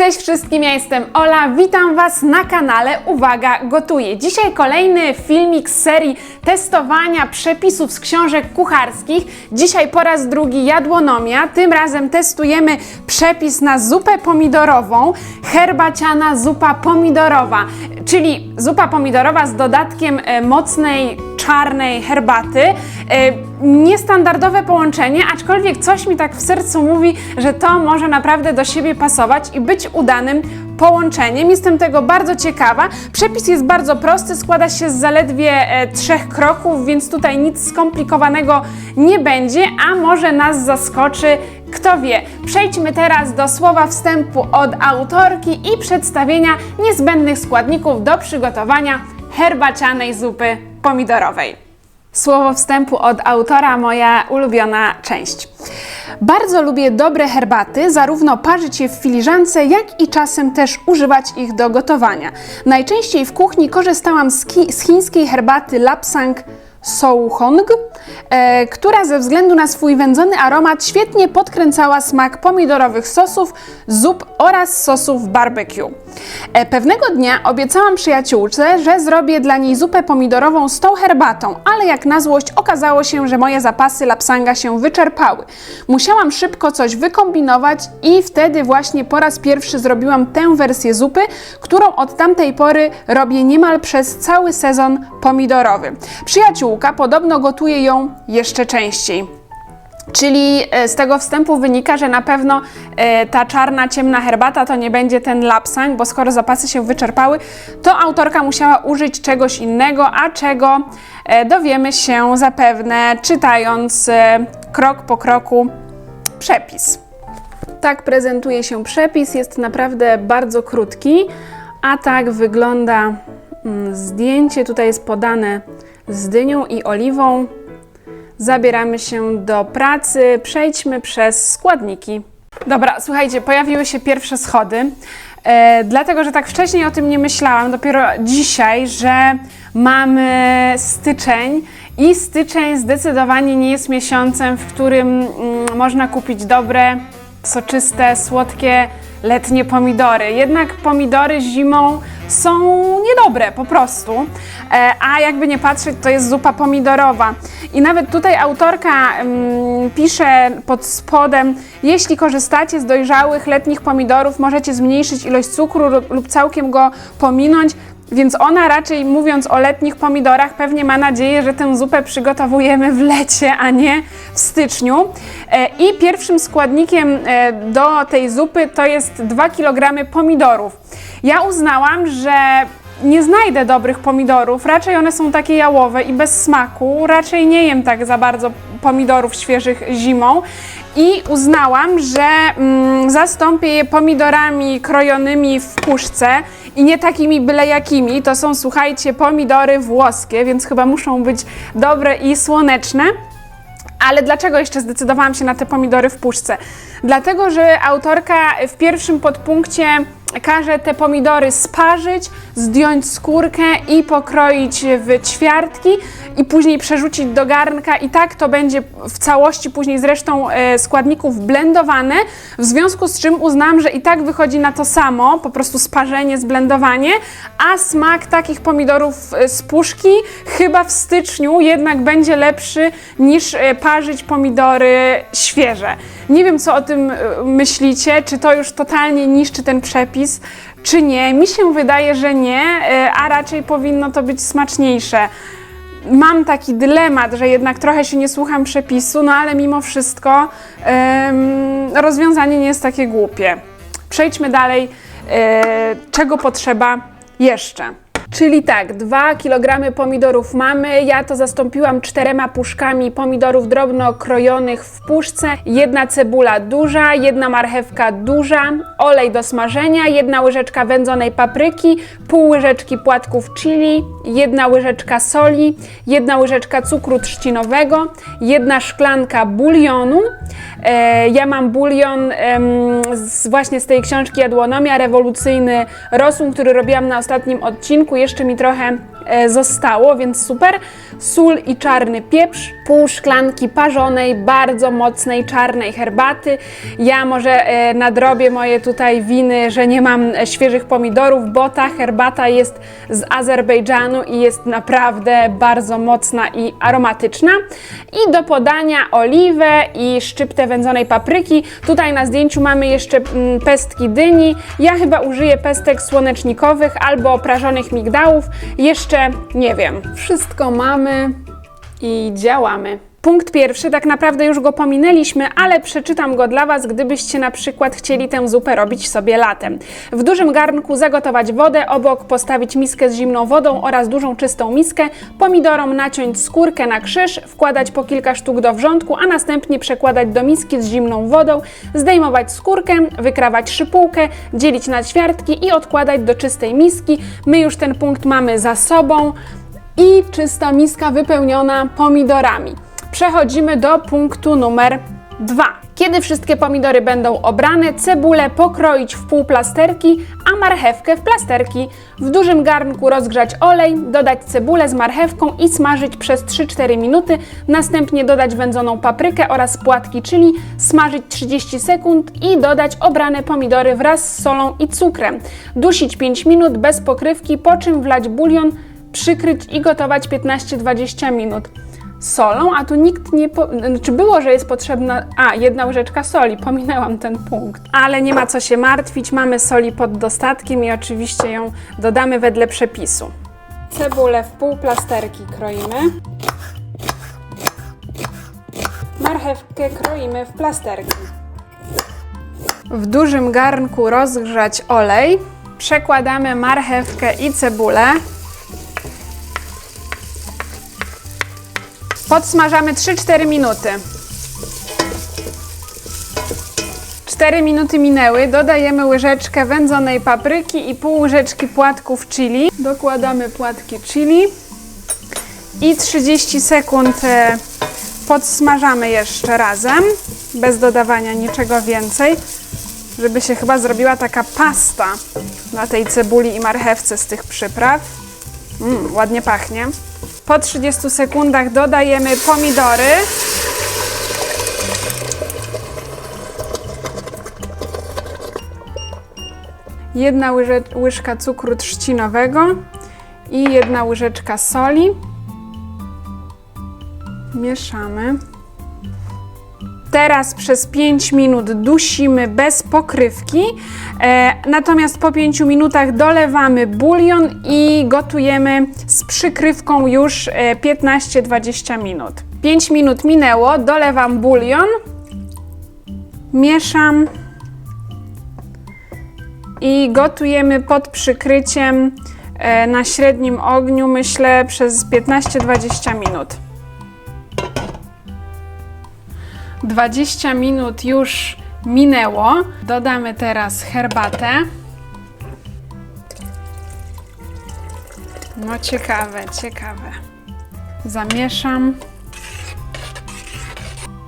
Cześć wszystkim, ja jestem Ola, witam Was na kanale Uwaga Gotuję. Dzisiaj kolejny filmik z serii testowania przepisów z książek kucharskich. Dzisiaj po raz drugi jadłonomia, tym razem testujemy przepis na zupę pomidorową, herbaciana zupa pomidorowa, czyli zupa pomidorowa z dodatkiem e, mocnej czarnej herbaty. Niestandardowe połączenie, aczkolwiek coś mi tak w sercu mówi, że to może naprawdę do siebie pasować i być udanym połączeniem. Jestem tego bardzo ciekawa. Przepis jest bardzo prosty, składa się z zaledwie e, trzech kroków, więc tutaj nic skomplikowanego nie będzie, a może nas zaskoczy. Kto wie? Przejdźmy teraz do słowa wstępu od autorki i przedstawienia niezbędnych składników do przygotowania herbacianej zupy pomidorowej. Słowo wstępu od autora, moja ulubiona część. Bardzo lubię dobre herbaty, zarówno parzyć je w filiżance, jak i czasem też używać ich do gotowania. Najczęściej w kuchni korzystałam z, z chińskiej herbaty Lapsang Souhong, e, która ze względu na swój wędzony aromat świetnie podkręcała smak pomidorowych sosów, zup oraz sosów barbecue. E, pewnego dnia obiecałam przyjaciółce, że zrobię dla niej zupę pomidorową z tą herbatą, ale jak na złość okazało się, że moje zapasy lapsanga się wyczerpały. Musiałam szybko coś wykombinować i wtedy właśnie po raz pierwszy zrobiłam tę wersję zupy, którą od tamtej pory robię niemal przez cały sezon pomidorowy. Podobno gotuje ją jeszcze częściej. Czyli e, z tego wstępu wynika, że na pewno e, ta czarna, ciemna herbata to nie będzie ten lapsang, bo skoro zapasy się wyczerpały, to autorka musiała użyć czegoś innego, a czego e, dowiemy się zapewne czytając krok po kroku przepis. Tak prezentuje się przepis, jest naprawdę bardzo krótki, a tak wygląda mm, zdjęcie. Tutaj jest podane z dynią i oliwą. Zabieramy się do pracy, przejdźmy przez składniki. Dobra, słuchajcie, pojawiły się pierwsze schody. E, dlatego, że tak wcześniej o tym nie myślałam, dopiero dzisiaj, że mamy styczeń i styczeń zdecydowanie nie jest miesiącem, w którym mm, można kupić dobre, soczyste, słodkie, letnie pomidory. Jednak pomidory zimą są niedobre po prostu, e, a jakby nie patrzeć, to jest zupa pomidorowa. I nawet tutaj autorka mm, pisze pod spodem, jeśli korzystacie z dojrzałych letnich pomidorów, możecie zmniejszyć ilość cukru lub, lub całkiem go pominąć. Więc ona raczej mówiąc o letnich pomidorach, pewnie ma nadzieję, że tę zupę przygotowujemy w lecie, a nie w styczniu. E, I pierwszym składnikiem e, do tej zupy to jest 2 kg pomidorów. Ja uznałam, że nie znajdę dobrych pomidorów, raczej one są takie jałowe i bez smaku. Raczej nie jem tak za bardzo pomidorów świeżych zimą. I uznałam, że mm, zastąpię je pomidorami krojonymi w puszce i nie takimi byle jakimi. To są, słuchajcie, pomidory włoskie, więc chyba muszą być dobre i słoneczne. Ale dlaczego jeszcze zdecydowałam się na te pomidory w puszce? Dlatego, że autorka w pierwszym podpunkcie każe te pomidory sparzyć, zdjąć skórkę i pokroić w ćwiartki i później przerzucić do garnka. I tak to będzie w całości później z resztą e, składników blendowane, w związku z czym uznałam, że i tak wychodzi na to samo, po prostu sparzenie, zblendowanie, a smak takich pomidorów e, z puszki chyba w styczniu jednak będzie lepszy niż e, parzyć pomidory świeże. Nie wiem, co o tym myślicie, czy to już totalnie niszczy ten przepis, czy nie. Mi się wydaje, że nie, e, a raczej powinno to być smaczniejsze. Mam taki dylemat, że jednak trochę się nie słucham przepisu, no ale mimo wszystko rozwiązanie nie jest takie głupie. Przejdźmy dalej, e, czego potrzeba jeszcze. Czyli tak, 2 kg pomidorów mamy. Ja to zastąpiłam czterema puszkami pomidorów drobno krojonych w puszce. Jedna cebula duża, jedna marchewka duża, olej do smażenia, jedna łyżeczka wędzonej papryki, pół łyżeczki płatków chili, jedna łyżeczka soli, jedna łyżeczka cukru trzcinowego, jedna szklanka bulionu. E, ja mam bulion z, właśnie z tej książki Jadłonomia, rewolucyjny rosół, który robiłam na ostatnim odcinku. Jeszcze mi trochę zostało, więc super. Sól i czarny pieprz, pół szklanki parzonej, bardzo mocnej czarnej herbaty. Ja może e, nadrobię moje tutaj winy, że nie mam e, świeżych pomidorów, bo ta herbata jest z Azerbejdżanu i jest naprawdę bardzo mocna i aromatyczna. I do podania oliwę i szczyptę wędzonej papryki. Tutaj na zdjęciu mamy jeszcze mm, pestki dyni. Ja chyba użyję pestek słonecznikowych albo prażonych migdałów. Jeszcze nie wiem. Wszystko mamy i działamy. Punkt pierwszy, tak naprawdę już go pominęliśmy, ale przeczytam go dla Was, gdybyście na przykład chcieli tę zupę robić sobie latem. W dużym garnku zagotować wodę, obok postawić miskę z zimną wodą oraz dużą czystą miskę, pomidorom naciąć skórkę na krzyż, wkładać po kilka sztuk do wrzątku, a następnie przekładać do miski z zimną wodą, zdejmować skórkę, wykrawać szypułkę, dzielić na ćwiartki i odkładać do czystej miski. My już ten punkt mamy za sobą i czysta miska wypełniona pomidorami. Przechodzimy do punktu numer dwa. Kiedy wszystkie pomidory będą obrane, cebulę pokroić w pół plasterki, a marchewkę w plasterki. W dużym garnku rozgrzać olej, dodać cebulę z marchewką i smażyć przez 3-4 minuty, następnie dodać wędzoną paprykę oraz płatki chili, smażyć 30 sekund i dodać obrane pomidory wraz z solą i cukrem. Dusić 5 minut bez pokrywki, po czym wlać bulion, przykryć i gotować 15-20 minut solą, a tu nikt nie. Po... Znaczy było, że jest potrzebna. A, jedna łyżeczka soli, pominęłam ten punkt. Ale nie ma co się martwić, mamy soli pod dostatkiem i oczywiście ją dodamy wedle przepisu. Cebulę w pół plasterki kroimy. Marchewkę kroimy w plasterki. W dużym garnku rozgrzać olej. Przekładamy marchewkę i cebulę. Podsmażamy 3-4 minuty. 4 minuty minęły, dodajemy łyżeczkę wędzonej papryki i pół łyżeczki płatków chili. Dokładamy płatki chili i 30 sekund e, podsmażamy jeszcze razem, bez dodawania niczego więcej, żeby się chyba zrobiła taka pasta na tej cebuli i marchewce z tych przypraw. Mm, ładnie pachnie. Po 30 sekundach dodajemy pomidory. Jedna łyże, łyżka cukru trzcinowego i jedna łyżeczka soli. Mieszamy. Teraz przez 5 minut dusimy bez pokrywki, e, natomiast po 5 minutach dolewamy bulion i gotujemy z przykrywką już e, 15-20 minut. 5 minut minęło, dolewam bulion, mieszam i gotujemy pod przykryciem e, na średnim ogniu, myślę, przez 15-20 minut. 20 minut już minęło. Dodamy teraz herbatę. No ciekawe, ciekawe. Zamieszam.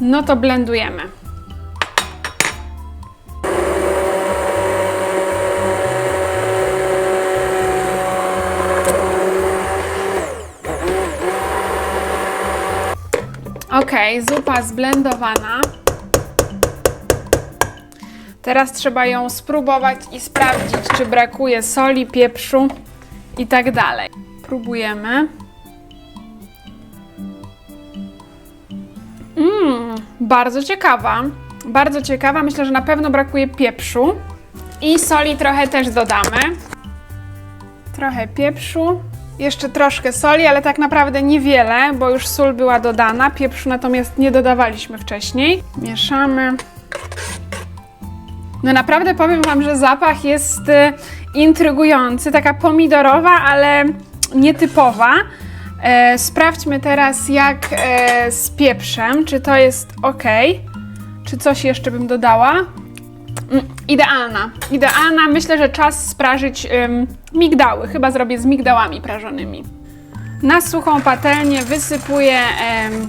No to blendujemy. Zupa zblendowana. Teraz trzeba ją spróbować i sprawdzić, czy brakuje soli, pieprzu i tak dalej. Próbujemy. Mmm, bardzo ciekawa. Bardzo ciekawa. Myślę, że na pewno brakuje pieprzu. I soli trochę też dodamy. Trochę pieprzu. Jeszcze troszkę soli, ale tak naprawdę niewiele, bo już sól była dodana. Pieprzu natomiast nie dodawaliśmy wcześniej. Mieszamy. No naprawdę powiem Wam, że zapach jest y, intrygujący, taka pomidorowa, ale nietypowa. E, sprawdźmy teraz jak e, z pieprzem, czy to jest ok. Czy coś jeszcze bym dodała? Mm, Idealna, idealna. Myślę, że czas sprażyć migdały. Chyba zrobię z migdałami prażonymi. Na suchą patelnię wysypuję em,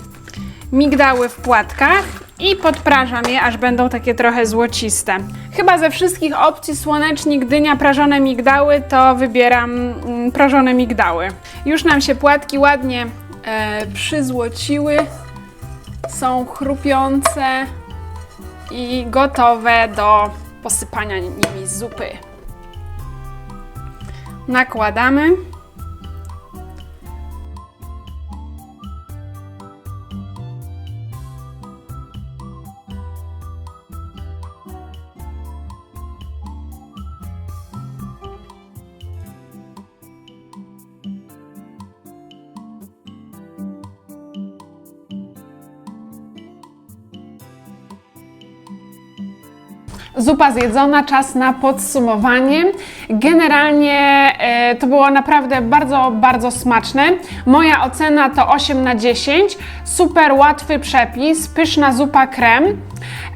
migdały w płatkach i podprażam je, aż będą takie trochę złociste. Chyba ze wszystkich opcji słonecznik, dynia, prażone migdały, to wybieram mm, prażone migdały. Już nam się płatki ładnie e, przyzłociły, są chrupiące i gotowe do posypania nimi zupy. Nakładamy. Zupa zjedzona, czas na podsumowanie. Generalnie e, to było naprawdę bardzo, bardzo smaczne. Moja ocena to 8 na 10. Super łatwy przepis, pyszna zupa krem.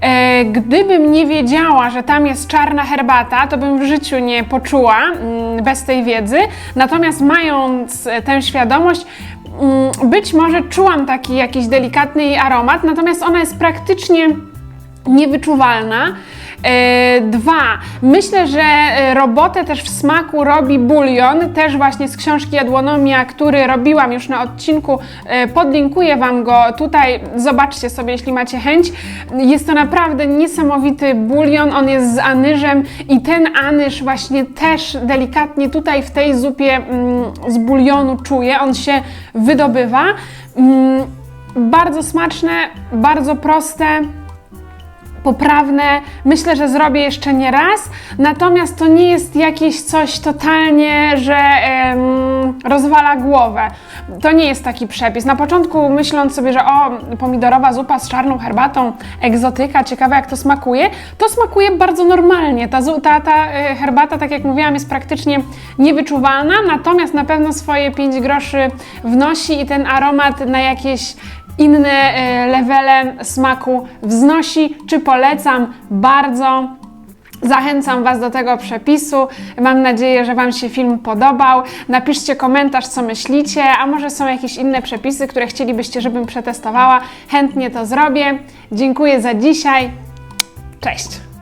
E, gdybym nie wiedziała, że tam jest czarna herbata, to bym w życiu nie poczuła mm, bez tej wiedzy. Natomiast mając e, tę świadomość, mm, być może czułam taki jakiś delikatny jej aromat, natomiast ona jest praktycznie niewyczuwalna. E, Dwa, myślę, że e, robotę też w smaku robi bulion, też właśnie z książki Jadłonomia, który robiłam już na odcinku. E, Podlinkuję Wam go tutaj, zobaczcie sobie, jeśli macie chęć. Jest to naprawdę niesamowity bulion, on jest z anyżem i ten anyż właśnie też delikatnie tutaj w tej zupie mm, z bulionu czuję, on się wydobywa. Mm, Bardzo smaczne, bardzo proste poprawne. Myślę, że zrobię jeszcze nie raz. Natomiast to nie jest jakieś coś totalnie, że em, rozwala głowę. To nie jest taki przepis. Na początku myśląc sobie, że o, pomidorowa zupa z czarną herbatą, egzotyka, ciekawe jak to smakuje, to smakuje bardzo normalnie. Ta, ta, ta e, herbata, tak jak mówiłam, jest praktycznie niewyczuwalna, natomiast na pewno swoje 5 groszy wnosi i ten aromat na jakieś inne e, levele smaku wznosi, czy polecam bardzo. Zachęcam Was do tego przepisu. Mam nadzieję, że Wam się film podobał. Napiszcie komentarz, co myślicie, a może są jakieś inne przepisy, które chcielibyście, żebym przetestowała. Chętnie to zrobię. Dziękuję za dzisiaj. Cześć!